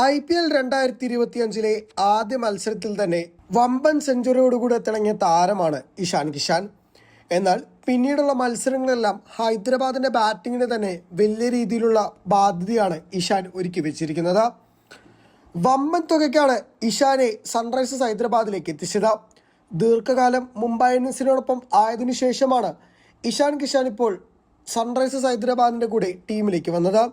I P L രണ്ടായിരത്തി ഇരുപത്തിയഞ്ചിലെ ആദ്യ മത്സരത്തിൽ തന്നെ വമ്പൻ സെഞ്ചുറിയോടുകൂടെ തിളങ്ങിയ താരമാണ് ഇഷാൻ കിഷാൻ. എന്നാൽ പിന്നീടുള്ള മത്സരങ്ങളെല്ലാം ഹൈദരാബാദിന്റെ ബാറ്റിങ്ങിന് തന്നെ വലിയ രീതിയിലുള്ള ബാധ്യതയാണ് ഇഷാൻ ഒരുക്കി വെച്ചിരിക്കുന്നത്. വമ്പൻ തുകയ്ക്കാണ് ഇഷാനെ സൺറൈസേഴ്സ് ഹൈദരാബാദിലേക്ക് എത്തിച്ചത്. ദീർഘകാലം മുംബൈ ഇന്ത്യൻസിനോടൊപ്പം ആയതിനു ശേഷമാണ് ഇഷാൻ കിഷാൻ ഇപ്പോൾ സൺറൈസേഴ്സ് ഹൈദരാബാദിന്റെ കൂടെ ടീമിലേക്ക് വന്നത്.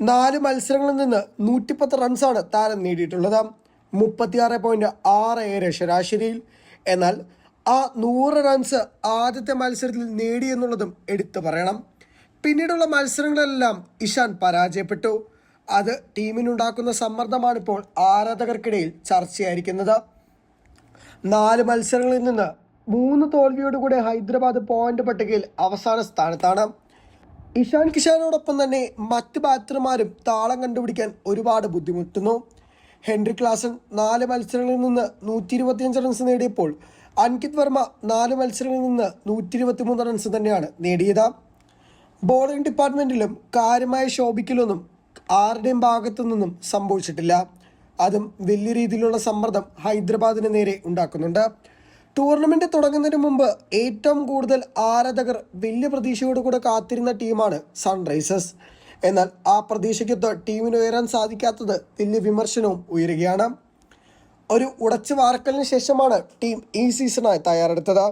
നാല് മത്സരങ്ങളിൽ നിന്ന് നൂറ്റിപ്പത്ത് റൺസാണ് താരം നേടിയിട്ടുള്ളത്. മുപ്പത്തിയാറ് പോയിന്റ് ആറ് ഏഴ് ശരാശരിയിൽ. എന്നാൽ ആ നൂറ് റൺസ് ആദ്യത്തെ മത്സരത്തിൽ നേടി എന്നുള്ളതും എടുത്തു പറയണം. പിന്നീടുള്ള മത്സരങ്ങളെല്ലാം ഇഷാൻ പരാജയപ്പെട്ടു. അത് ടീമിനുണ്ടാക്കുന്ന സമ്മർദ്ദമാണ് ഇപ്പോൾ ആരാധകർക്കിടയിൽ ചർച്ചയായിരിക്കുന്നത്. നാല് മത്സരങ്ങളിൽ നിന്ന് മൂന്ന് തോൽവിയോടുകൂടി ഹൈദരാബാദ് പോയിന്റ് പട്ടികയിൽ അവസാന സ്ഥാനത്താണ്. ഇഷാൻ കിഷാനോടൊപ്പം തന്നെ മറ്റ് ബാറ്റർമാരും താളം കണ്ടുപിടിക്കാൻ ഒരുപാട് ബുദ്ധിമുട്ടുന്നു. ഹെൻറി ക്ലാസൺ നാല് മത്സരങ്ങളിൽ നിന്ന് നൂറ്റി ഇരുപത്തിയഞ്ച് റൺസ് നേടിയപ്പോൾ അൻകിത് വർമ്മ നാല് മത്സരങ്ങളിൽ നിന്ന് നൂറ്റി ഇരുപത്തിമൂന്ന് റൺസ് തന്നെയാണ് നേടിയത്. ബോളിംഗ് ഡിപ്പാർട്ട്മെന്റിലും കാര്യമായ ശോഭിക്കലൊന്നും ആരുടെയും ഭാഗത്തു നിന്നും സംഭവിച്ചിട്ടില്ല. അതും വലിയ രീതിയിലുള്ള സമ്മർദ്ദം ഹൈദരാബാദിന് നേരെ ഉണ്ടാക്കുന്നുണ്ട്. ടൂർണമെന്റ് തുടങ്ങുന്നതിന് മുമ്പ് ഏറ്റവും കൂടുതൽ ആരാധകർ വലിയ പ്രതീക്ഷയോടുകൂടെ കാത്തിരുന്ന ടീമാണ് സൺറൈസേഴ്സ്. എന്നാൽ ആ പ്രതീക്ഷയ്ക്കൊത്ത് ടീമിന് ഉയരാൻ സാധിക്കാത്തത് വലിയ വിമർശനവും ഉയരുകയാണ്. ഒരു ഉടച്ചു വാർക്കലിന് ശേഷമാണ് ടീം ഈ സീസണായി തയ്യാറെടുത്തത്.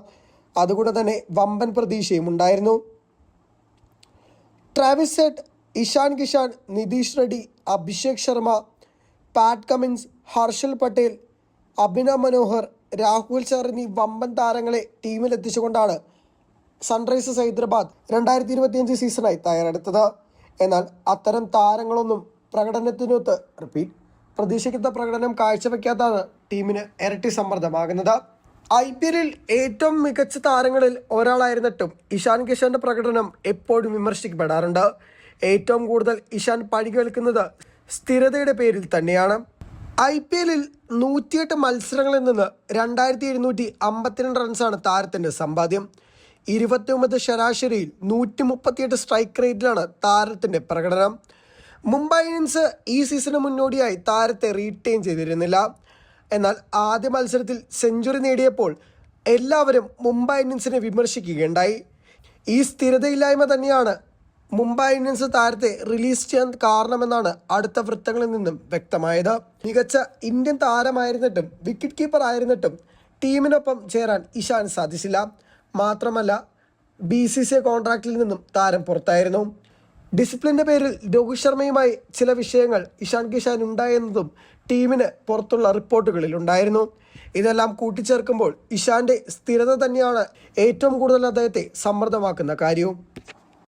അതുകൊണ്ട് തന്നെ വമ്പൻ പ്രതീക്ഷയും ഉണ്ടായിരുന്നു. ട്രാവിസ് സെറ്റ് ഇഷാൻ കിഷാൻ നിതീഷ് റെഡ്ഡി അഭിഷേക് ശർമ്മ പാറ്റ് കമിൻസ് ഹർഷൽ പട്ടേൽ അഭിനവ് മനോഹർ രാഹുൽ ചാർ വമ്പൻ താരങ്ങളെ ടീമിലെത്തിച്ചുകൊണ്ടാണ് സൺറൈസേഴ്സ് ഹൈദരാബാദ് രണ്ടായിരത്തി ഇരുപത്തിയഞ്ച് സീസണായി തയ്യാറെടുത്തത്. എന്നാൽ അത്തരം താരങ്ങളൊന്നും പ്രകടനത്തിനൊത്ത് റിപ്പീറ്റ് പ്രതീക്ഷിക്കുന്ന പ്രകടനം കാഴ്ചവെക്കാത്തതാണ് ടീമിന് ഇരട്ടി സമ്മർദ്ദമാകുന്നത്. ഐ പി എല്ലിൽ ഏറ്റവും മികച്ച താരങ്ങളിൽ ഒരാളായിരുന്നിട്ടും ഇഷാൻ കിഷാന്റെ പ്രകടനം എപ്പോഴും വിമർശിക്കപ്പെടാറുണ്ട്. ഏറ്റവും കൂടുതൽ ഇഷാൻ പഴികേൽക്കുന്നത് സ്ഥിരതയുടെ പേരിൽ തന്നെയാണ്. ഐ പി എല്ലിൽ നൂറ്റിയെട്ട് മത്സരങ്ങളിൽ നിന്ന് രണ്ടായിരത്തി എഴുന്നൂറ്റി അമ്പത്തിരണ്ട് റൺസാണ് താരത്തിന്റെ സമ്പാദ്യം. ഇരുപത്തിയൊമ്പത് ശരാശരിയിൽ നൂറ്റി മുപ്പത്തിയെട്ട് സ്ട്രൈക്ക് റേറ്റിലാണ് താരത്തിന്റെ പ്രകടനം. മുംബൈ ഇന്ത്യൻസ് ഈ സീസണിന് മുന്നോടിയായി താരത്തെ റീറ്റെയിൻ ചെയ്തിരുന്നില്ല. എന്നാൽ ആദ്യ മത്സരത്തിൽ സെഞ്ചുറി നേടിയപ്പോൾ എല്ലാവരും മുംബൈ ഇന്ത്യൻസിനെ വിമർശിക്കുകയുണ്ടായി. ഈ സ്ഥിരതയില്ലായ്മ തന്നെയാണ് മുംബൈ ഇന്ത്യൻസ് താരത്തെ റിലീസ് ചെയ്യാൻ കാരണമെന്നാണ് അടുത്ത വൃത്തങ്ങളിൽ നിന്നും വ്യക്തമായത്. മികച്ച ഇന്ത്യൻ താരമായിരുന്നിട്ടും വിക്കറ്റ് കീപ്പർ ആയിരുന്നിട്ടും ടീമിനൊപ്പം ചേരാൻ ഇഷാൻ സാധിച്ചില്ല. മാത്രമല്ല ബി സി സി കോൺട്രാക്റ്റിൽ നിന്നും താരം പുറത്തായിരുന്നു. ഡിസിപ്ലിന്റെ പേരിൽ രോഹിത് ശർമ്മയുമായി ചില വിഷയങ്ങൾ ഇഷാൻ കിഷാൻ ഉണ്ടായെന്നതും ടീമിന് പുറത്തുള്ള റിപ്പോർട്ടുകളിൽ ഉണ്ടായിരുന്നു. ഇതെല്ലാം കൂട്ടിച്ചേർക്കുമ്പോൾ ഇഷാന്റെ സ്ഥിരത തന്നെയാണ് ഏറ്റവും കൂടുതൽ അദ്ദേഹത്തെ സമ്മർദ്ദമാക്കുന്ന കാര്യവും.